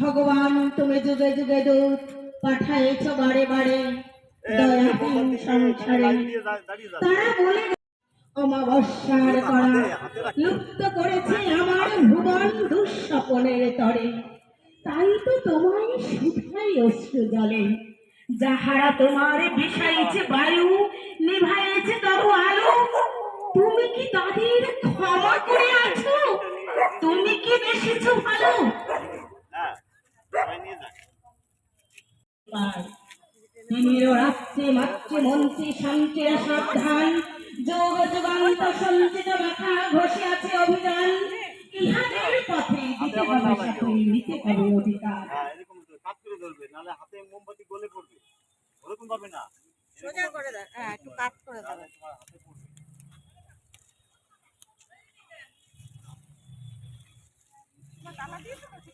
ভগবান তুমি যুগে যুগে দূত পাঠাইছ বারে বারে। দয়াহীন সংসারে। তারা বলে অমাবস্যার করা লুপ্ত করেছে আমার ভুবন দুঃস্বপনের তরে। তাই তো তোমায় শুধাই অশ্রু জলে। যাহারা তোমার বিষাইছে বায়ু নিভাইছে তবু আলো তুমি কি তাদের ক্ষমা করে আছো? তুমি কি বেশিছো ভালো? তিমির রাত্রে মাতৃ মন্ত্রী শান্তির সাবধান। যোগ যুগান্ত সঞ্চিত মাথা ঘষে আছে অভিযান। ইহাদের পথে দিতে হবে সাথে নিতে হবে অধিকার। হ্যাঁ করে ধরবে নাহলে হাতে মোমবাতি গলে পড়বে। ওরকম পাবে না। সোজা করে দেন হ্যাঁ একটু কাট করে তোমার হাতে পড়বে। খোলো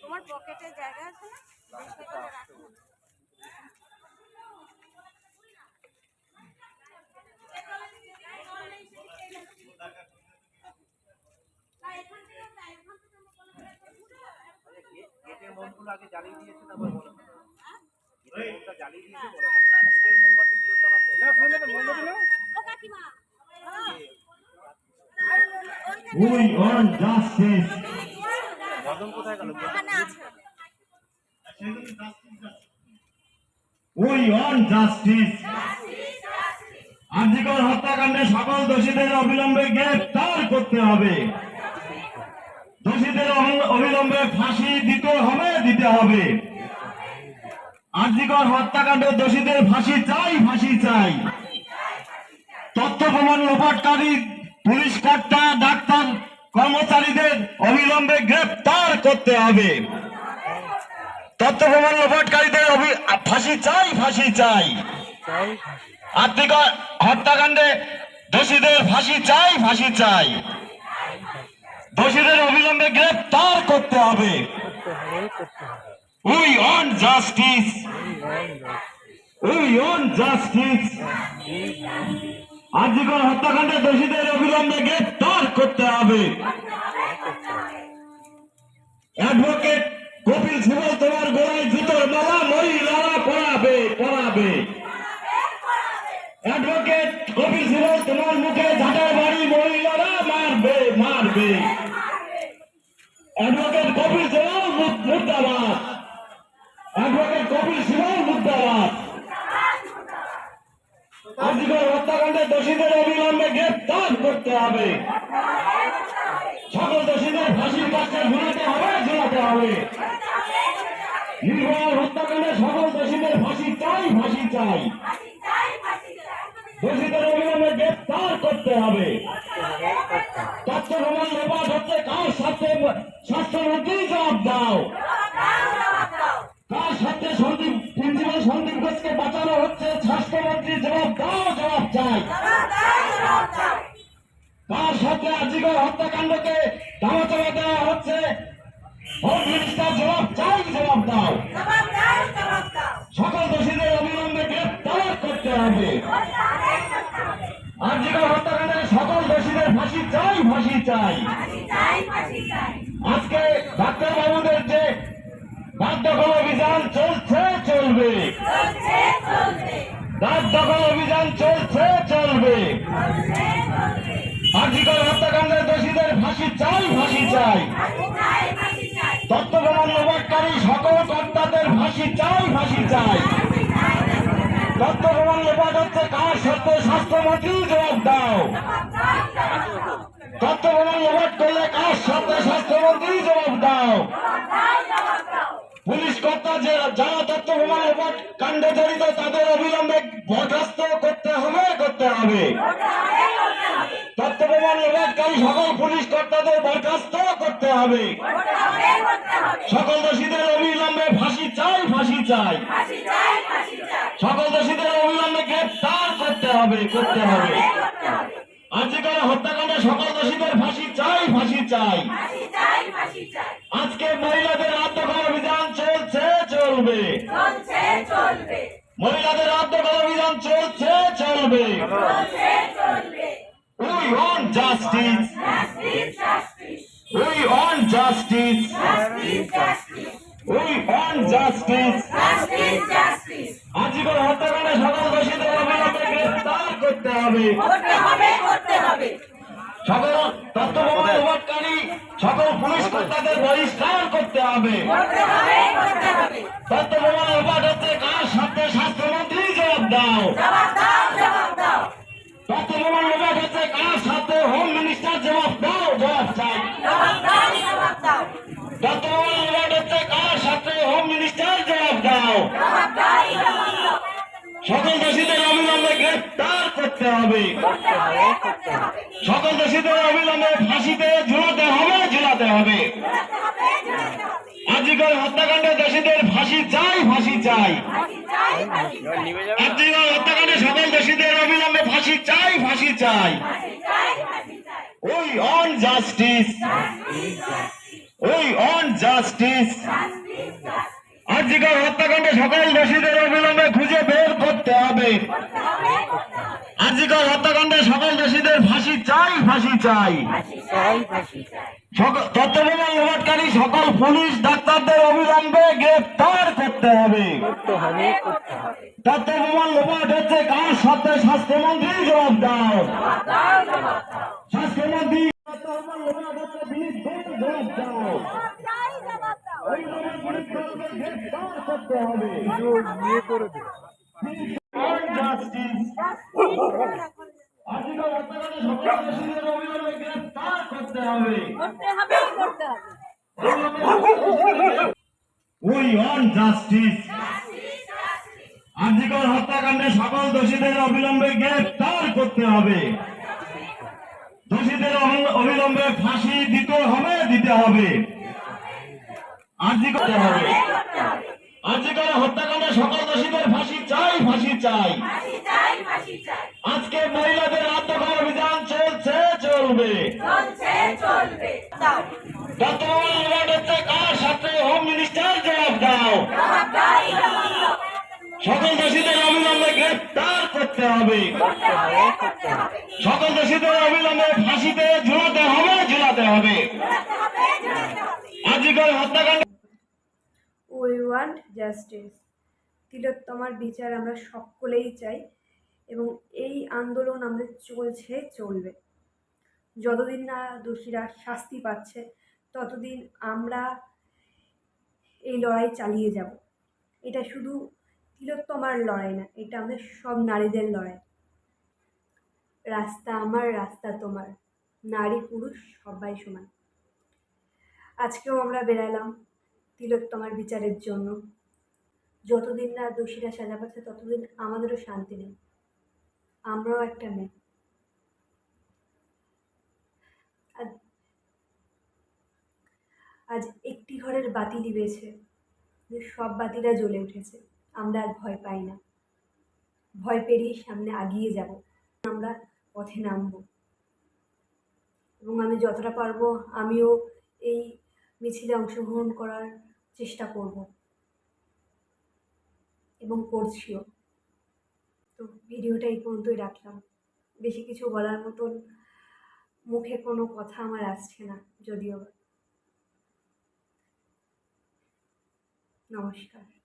তোমার পকেটে জায়গা আছে না? গেটের মোমগুলো আগে জ্বালিয়ে দিয়েছে তারপর বলো। গেটের মোমটা জ্বালিয়ে দিয়েছে বলো। গেটের জ্বালাতে না ফোনে মোমবাতি না We want justice. মদন কোথায় গেল We want justice. আর্জিকর হত্যাকাণ্ডে সকল দোষীদের অবিলম্বে গ্রেফতার করতে হবে দোষীদের অবিলম্বে ফাঁসি দিতে হবে দিতে হবে আর্জিকর হত্যাকাণ্ডে দোষীদের ফাঁসি চাই ফাঁসি চাই তথ্য প্রমাণ লোপাটকারী পুলিশ কর্তা, ডাক্তার, কর্মচারীদের অবিলম্বে গ্রেফতার করতে হবে। তথ্য প্রমাণ ফাঁসি চাই ফাঁসি চাই। আর্থিক হত্যাকাণ্ডে দোষীদের ফাঁসি চাই ফাঁসি চাই। দোষীদের অবিলম্বে গ্রেফতার করতে হবে। We want justice. We want justice. আর্থিকর হত্যাকাণ্ডে দোষীদের অবিলম্বে গ্রেফতার করতে হবে। অ্যাডভোকেট কপিল সিবল তোমার গোড়ায় মালা মহিলারা পড়াবে পড়াবে অ্যাডভোকেট কপিল সিবল তোমার মুখে ঝাঁটার বাড়ি মহিলারা মারবে মারবে। অ্যাডভোকেট কপিল সিবল মুর- মুর্দাবাদ। অ্যাডভোকেট কপিল সিবল মুর্দাবাদ। আজকের হত্যাকাণ্ডে দোষীদের অবিলম্বে গ্রেফতার করতে হবে। সকল দোষীদের ফাঁসির কাছে ঝুলাতে হবে ঝুলাতে হবে। নির্ভয় হত্যাকাণ্ডে সকল দোষীদের ফাঁসি চাই ফাঁসি চাই। দোষীদের অবিলম্বে গ্রেফতার করতে হবে। তথ্য প্রমাণ লোপাট হচ্ছে কার সাথে স্বাস্থ্যমন্ত্রী জবাব দাও। চাই কার সাথে আজিগর হত্যাকাণ্ডকে দামাচাপা দেওয়া হচ্ছে। হোম মিনিস্টার জবাব চাই, জবাব দাও। সকল দোষীদের অবিলম্বে গ্রেফতার করতে হবে। আজিগর হত্যাকাণ্ডে সকল দোষীদের ফাঁসি চাই ফাঁসি চাই। আজকে ডাক্তার বাবুদের যে দখল অভিযান চলছে, চলবে। দাঁত দখল অভিযান চলছে, চলবে। আজিগর হত্যাকাণ্ডের দোষীদের ফাঁসি চাই ফাঁসি চাই। তথ্য প্রমাণ লোপাটকারী সকল কর্তাদের ফাঁসি চাই ফাঁসি চাই। তথ্য প্রমাণ হচ্ছে কার সত্য স্বাস্থ্যমন্ত্রী জবাব দাও। তথ্য প্রমাণ লোপাট করলে কার সত্য স্বাস্থ্যমন্ত্রী জবাব দাও। পুলিশ কর্তা যে যারা তথ্য প্রমাণ লোপাট কাণ্ডে জড়িত, তাদের অবিলম্বে বরখাস্ত করতে হবে করতে হবে। তথ্য প্রমাণ লোপাটকারী সকল পুলিশ কর্তাদের বরখাস্ত করতে হবে। সকল দোষীদের অবিলম্বে ফাঁসি চাই ফাঁসি চাই। সকল দোষীদের অবিলম্বে গ্রেপ্তার করতে হবে করতে হবে। আজকে হত্যাকাণ্ডে সকল দোষীদের ফাঁসি চাই ফাঁসি চাই। আজকে মহিলাদের চলছে চলবে। মহিলাদের আত্মঘর অভিযান চলছে চলবে। We want justice we want justice we want justice আজকের হত্যাকাণ্ডে সকল দোষীদের অবিলম্বে গ্রেফতার করতে হবে। সকল সকল পুলিশ কর্তাদের বহিষ্কার করতে হবে। তথ্য প্রমাণ অবাধ হচ্ছে কার সাথে স্বাস্থ্যমন্ত্রী জবাব দাও। তথ্য প্রমাণ অবাধ হচ্ছে কার সাথে হোম মিনিস্টার জবাব দাও, জবাব চাই তথ্য প্রমাণ অবাধ হচ্ছে কার সাথে হোম মিনিস্টার জবাব দাও। সকল দোষীদের অবিলম্বে গ্রেফতার করতে হবে। সকল দোষীদের অবিলম্বে ফাঁসিতে ঝুলাতে হবে ঝুলাতে হবে। আজকের হত্যাকাণ্ডে দোষীদের ফাঁসি চাই ফাঁসি চাই। আজকের হত্যাকাণ্ডে সকল দোষীদের অবিলম্বে ফাঁসি চাই ফাঁসি চাই। We want justice. We want justice. আজকের হত্যাকাণ্ডে সকল দোষীদের অবিলম্বে খুঁজে বের করতে হবে। আজকের হত্যাকাণ্ডে সকল দোষীদের ফাঁসি চাই ফাঁসি চাই। লোপাটকারী সকল পুলিশ ডাক্তারদের অবিলম্বে গ্রেফতার করতে হবে। প্রমাণ লোপাট হচ্ছে কার সাথে স্বাস্থ্যমন্ত্রী জবাব দাও। করতে হবে। justice. আজকের হত্যাকাণ্ডে সকল দোষীদের অবিলম্বে গ্রেফতার করতে হবে। আজকের দোষীদের অবিলম্বে ফাঁসি দিতে হবে দিতে হবে। আর্জি করতে হবে আজকের হত্যাকাণ্ডে সকল দোষীদের ফাঁসি চাই ফাঁসি চাই। আজকে মহিলাদের আত্মঘর অভিযান চলছে চলবে। বর্তমান অ্যাওয়ার্ড হচ্ছে কার সাথে হোম মিনিস্টার জবাব দাও। সকল দোষীদের অবিলম্বে গ্রেফতার করতে হবে। সকল দোষীদের অবিলম্বে ফাঁসিতে ঝুলাতে হবে ঝুলাতে হবে। আজকের হত্যাকাণ্ড ওয়ান্ট জাস্টিস। তিলোত্তমার বিচার আমরা সকলেই চাই এবং এই আন্দোলন আমাদের চলছে, চলবে। যতদিন না দোষীরা শাস্তি পাচ্ছে, ততদিন আমরা এই লড়াই চালিয়ে যাব। এটা শুধু তিলোত্তমার লড়াই না, এটা আমাদের সব নারীদের লড়াই। রাস্তা আমার, রাস্তা তোমার। নারী, পুরুষ, সবাই সমান। আজকেও আমরা বেরালাম। তিলোত্তমার বিচারের জন্য। যতদিন না দোষীরা সাজা পাচ্ছে, ততদিন আমাদেরও শান্তি নেই। আমরাও একটা মেয়ে। আজ একটি ঘরের বাতি নিবেছে সব বাতিরা জ্বলে উঠেছে। আমরা আর ভয় পাই না। ভয় পেরিয়ে সামনে আগিয়ে যাব। আমরা পথে নামব। এবং আমি যতটা পারব, আমিও এই মিছিলে অংশগ্রহণ করার চেষ্টা করব। এবং করছিও। তো ভিডিওটা এই পর্যন্তই রাখলাম। বেশি কিছু বলার মতন মুখে কোনো কথা আমার আসছে না, যদিও। নমস্কার।